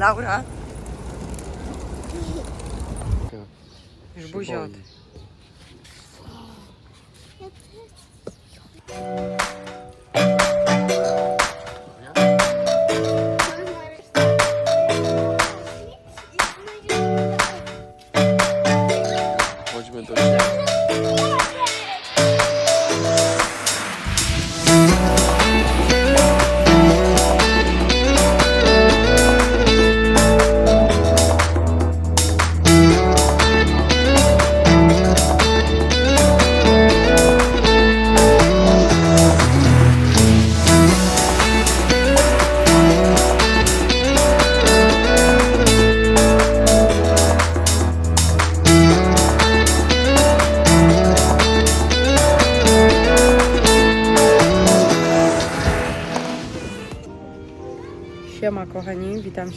Laura. Już buziot.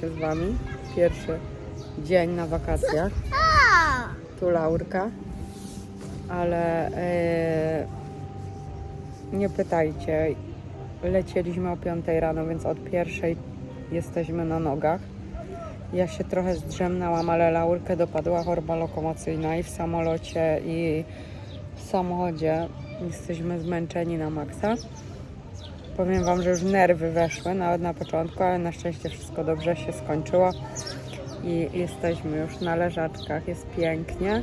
Się z Wami. Pierwszy dzień na wakacjach. Tu Laurka. Ale e, nie pytajcie. Lecieliśmy o 5 rano, więc od pierwszej jesteśmy na nogach. Ja się trochę zdrzemnęłam, ale Laurkę dopadła choroba lokomocyjna i w samolocie, i w samochodzie. Jesteśmy zmęczeni na maksa. Powiem Wam, że już nerwy weszły, nawet na początku, ale na szczęście wszystko dobrze się skończyło i jesteśmy już na leżaczkach, jest pięknie.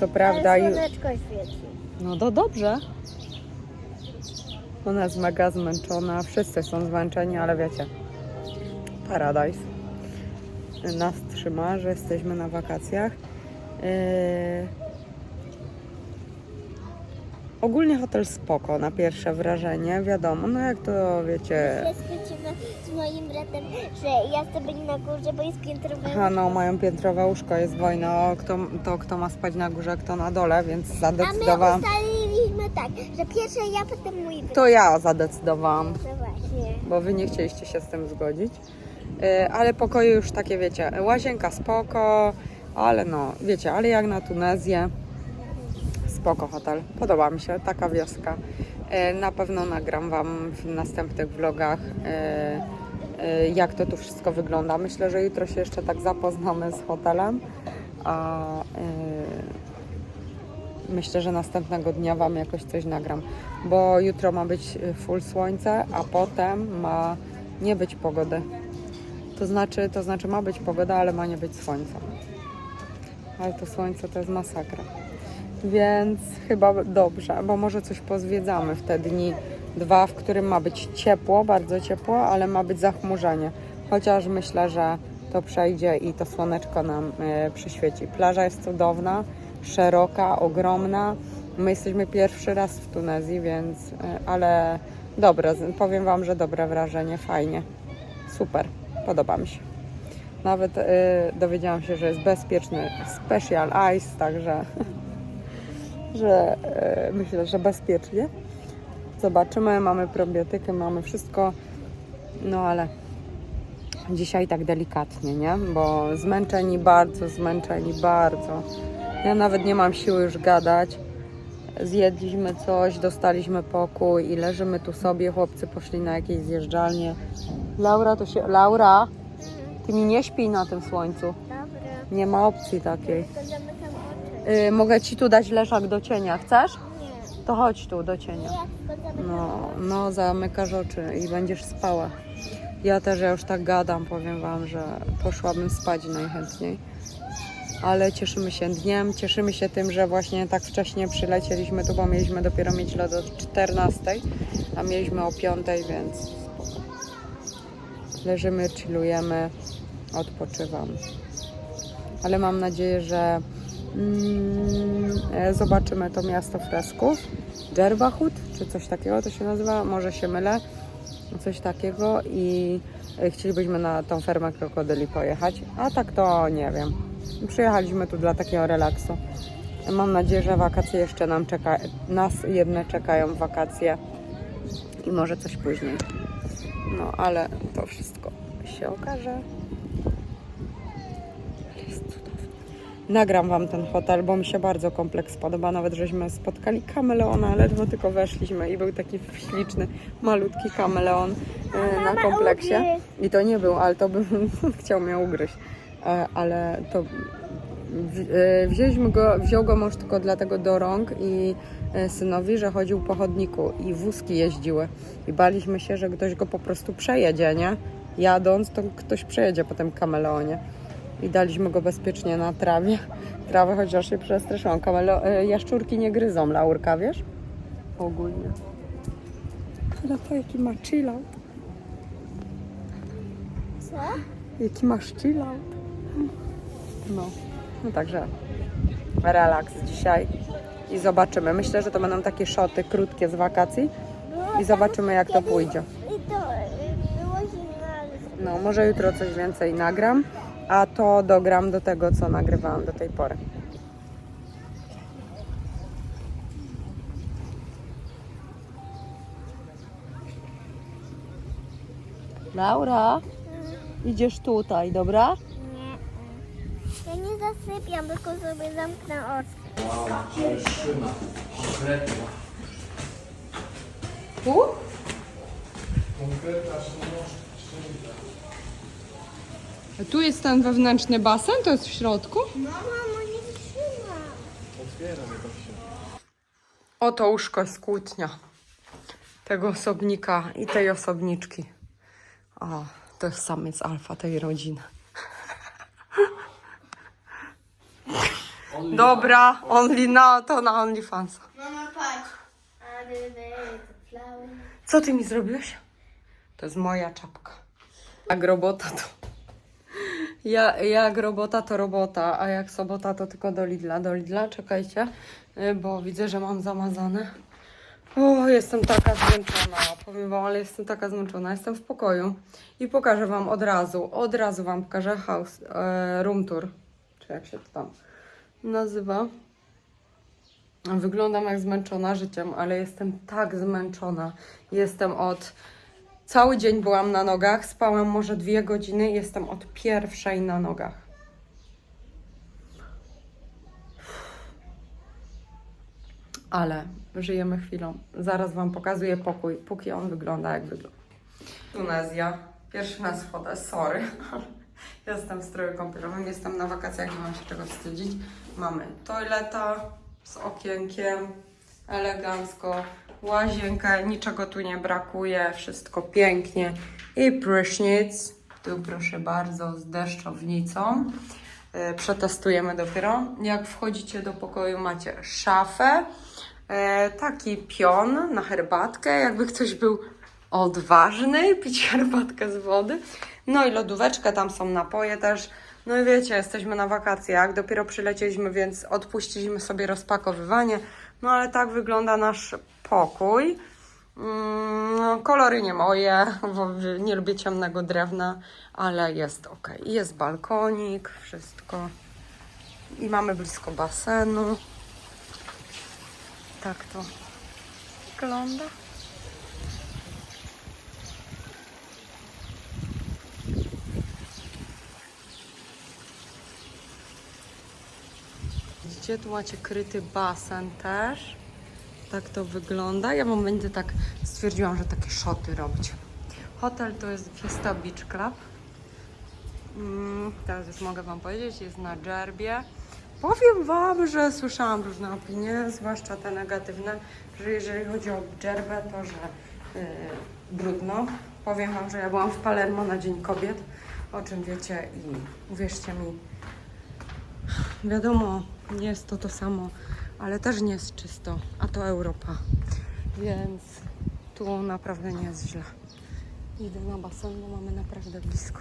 Co prawda, Ale słoneczko świeci. no to dobrze. Ona jest mega zmęczona, wszyscy są zmęczeni, ale wiecie, paradise nas trzyma, że jesteśmy na wakacjach. Yy... Ogólnie hotel spoko na pierwsze wrażenie, wiadomo, no jak to wiecie, Rozkrycimy z moim bratem, że ja chcę być na górze, bo jest piętrowe. Aha, no mają piętrowe łóżko, jest wojna o kto, to kto ma spać na górze, kto na dole, więc A my zadecydowałam. ustaliliśmy tak, że pierwsze ja, potem mój brat. To ja zadecydowałam, No właśnie. bo wy nie chcieliście się z tym zgodzić. Yy, ale pokoje już takie wiecie, łazienka spoko, ale no wiecie, ale jak na Tunezję, spoko hotel, podoba mi się, taka wioska. Yy, na pewno nagram wam w następnych vlogach. Yy, yy, jak to tu wszystko wygląda. Myślę, że jutro się jeszcze tak zapoznamy z hotelem. A myślę, że następnego dnia Wam jakoś coś nagram, bo jutro ma być full słońce, a potem ma nie być pogody. To znaczy, to znaczy ma być pogoda, ale ma nie być słońca. Ale to słońce to jest masakra. Więc chyba dobrze, bo może coś pozwiedzamy w te dni dwa, w którym ma być ciepło, bardzo ciepło, ale ma być zachmurzenie. Chociaż myślę, że to przejdzie i to słoneczko nam e, przyświeci. Plaża jest cudowna, szeroka, ogromna. My jesteśmy pierwszy raz w Tunezji, więc e, ale dobre, powiem Wam, że dobre wrażenie, fajnie. Super, podoba mi się. Nawet e, dowiedziałam się, że jest bezpieczny special ice, także że e, myślę, że bezpiecznie. Zobaczymy, mamy probiotyki, mamy wszystko, no ale dzisiaj tak delikatnie, nie? Bo zmęczeni bardzo, zmęczeni bardzo. Ja nawet nie mam siły już gadać. Zjedliśmy coś, dostaliśmy pokój i leżymy tu sobie. Chłopcy poszli na jakieś zjeżdżalnie. Laura to się. Laura, ty mi nie śpij na tym słońcu. Dobra. Nie ma opcji takiej. Y, mogę ci tu dać leszak do cienia. Chcesz? Nie. To chodź tu do cienia. No, no, zamykasz oczy i będziesz spała. Ja też ja już tak gadam, powiem Wam, że poszłabym spać najchętniej. Ale cieszymy się dniem, cieszymy się tym, że właśnie tak wcześnie przylecieliśmy tu, bo mieliśmy dopiero mieć lot o 14, a mieliśmy o 5, więc spoko. Leżymy, chillujemy, odpoczywamy. Ale mam nadzieję, że zobaczymy to miasto fresków. Dżerbachut, czy coś takiego to się nazywa, może się mylę, coś takiego i e, chcielibyśmy na tą fermę krokodyli pojechać, a tak to nie wiem. Przyjechaliśmy tu dla takiego relaksu. Mam nadzieję, że wakacje jeszcze nam czeka, nas jedne czekają wakacje i może coś później. No, ale to wszystko się okaże. Jest cudownie. Nagram Wam ten hotel, bo mi się bardzo kompleks podoba. Nawet żeśmy spotkali kameleona, ledwo tylko weszliśmy i był taki śliczny, malutki kameleon e, na kompleksie. I to nie był, ale to bym chciał mnie ugryźć. E, Ale to e, wzięliśmy go, wziął go mąż tylko dlatego do rąk i synowi, że chodził po chodniku i wózki jeździły. I baliśmy się, że ktoś go po prostu przejedzie, nie? Jadąc, to ktoś przejedzie po tym kameleonie. I daliśmy go bezpiecznie na trawie. Trawę, chociaż się przestraszyłam. Kamelo- e, jaszczurki nie gryzą laurka, wiesz? Ogólnie. Ale to jaki ma chill out. Co? Jaki masz chill out. No. No także relaks dzisiaj i zobaczymy. Myślę, że to będą takie szoty krótkie z wakacji i zobaczymy jak to pójdzie. Y, No, może jutro coś więcej nagram, a to dogram do tego, co nagrywałam do tej pory. Laura, idziesz tutaj, dobra? nie. Ja nie zasypiam, tylko sobie zamknę oczy. Tu? Tu jest ten wewnętrzny basen, to jest w środku? No mamo, nie trzyma. Oto łóżko jest kłótnia tego osobnika i tej osobniczki. O, to jest samiec alfa tej rodziny. Dobra, only na, to na OnlyFans. Mama, patrz. A. Co ty mi zrobiłeś? To jest moja czapka. Jak robota to... Ja, jak robota to robota, a jak sobota to tylko do Lidla. Do Lidla, czekajcie, y, bo widzę, że mam zamazane. O, jestem taka zmęczona, powiem wam, ale jestem taka zmęczona. Jestem w pokoju i pokażę wam od razu, od razu wam pokażę house, e, room tour, czy jak się to tam nazywa. Wyglądam jak zmęczona życiem, ale jestem tak zmęczona. Jestem od. Cały dzień byłam na nogach, spałam może dwie godziny, jestem od pierwszej na nogach. Ale żyjemy chwilą. Zaraz Wam pokazuję pokój, póki on wygląda jak wygląda. Tunezja. Pierwszy na schodę, sorry. Jestem w stroju kąpielowym, jestem na wakacjach, nie mam się czego wstydzić. Mamy toileta z okienkiem, elegancko, łazienkę, niczego tu nie brakuje, wszystko pięknie. I prysznic, tu proszę bardzo, z deszczownicą. E, Przetestujemy dopiero. Jak wchodzicie do pokoju, macie szafę, e, taki pion na herbatkę, jakby ktoś był odważny pić herbatkę z wody. No i lodóweczkę, tam są napoje też. No i wiecie, jesteśmy na wakacjach, dopiero przylecieliśmy, więc odpuściliśmy sobie rozpakowywanie. No ale tak wygląda nasz pokój. Mm, no, kolory nie moje, nie lubię ciemnego drewna, ale jest ok. Jest balkonik, wszystko. I mamy blisko basenu. Tak to wygląda. Widzicie, tu macie kryty basen też. Tak to wygląda. Ja wam będę tak stwierdziłam, że takie szoty robić. Hotel to jest Fiesta Beach Club. Mm, teraz już mogę wam powiedzieć, jest na Dżerbie. Powiem wam, że słyszałam różne opinie, zwłaszcza te negatywne, że jeżeli chodzi o Dżerbę, to że yy, brudno. Powiem wam, że ja byłam w Palermo na Dzień Kobiet, o czym wiecie i uwierzcie mi, Wiadomo, nie jest to to samo, ale też nie jest czysto, a to Europa. Więc tu naprawdę nie jest źle. Idę na basen, bo mamy naprawdę blisko.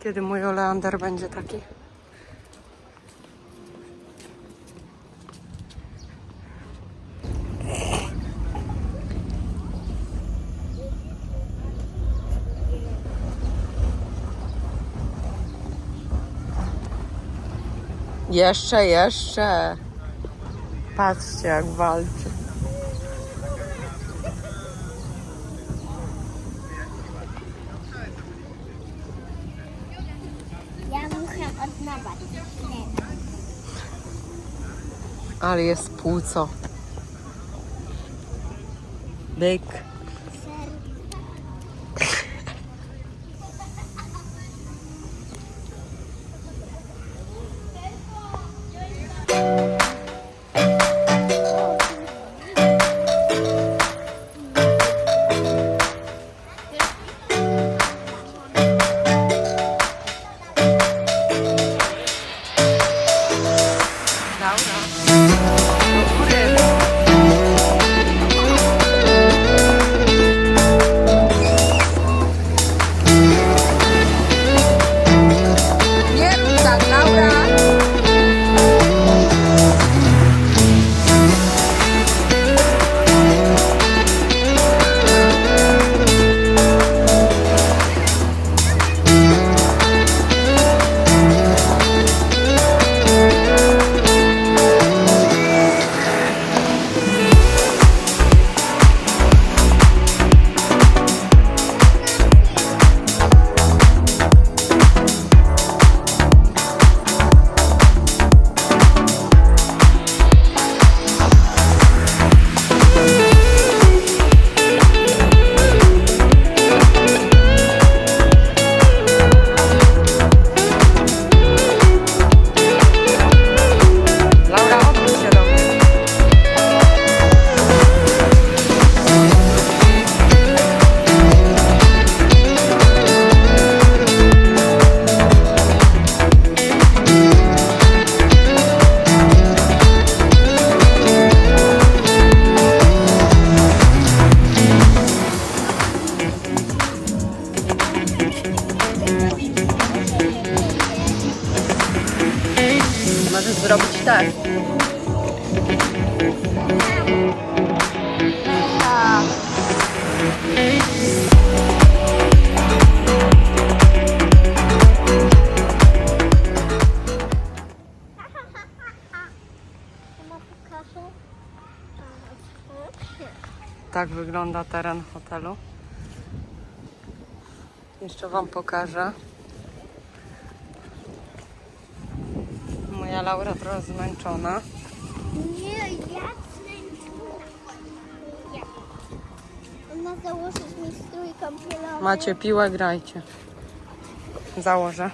Kiedy mój oleander będzie taki? Jeszcze, jeszcze. Patrzcie, jak walczy. Ale jest płuco. Byk. Tak. Tak wygląda teren hotelu. Jeszcze Wam pokażę. Moja Laura trochę zmęczona. Nie, ja zmęczona. Ja. Ona założyć mi strój kąpielowy. Macie piłę, grajcie. Założę.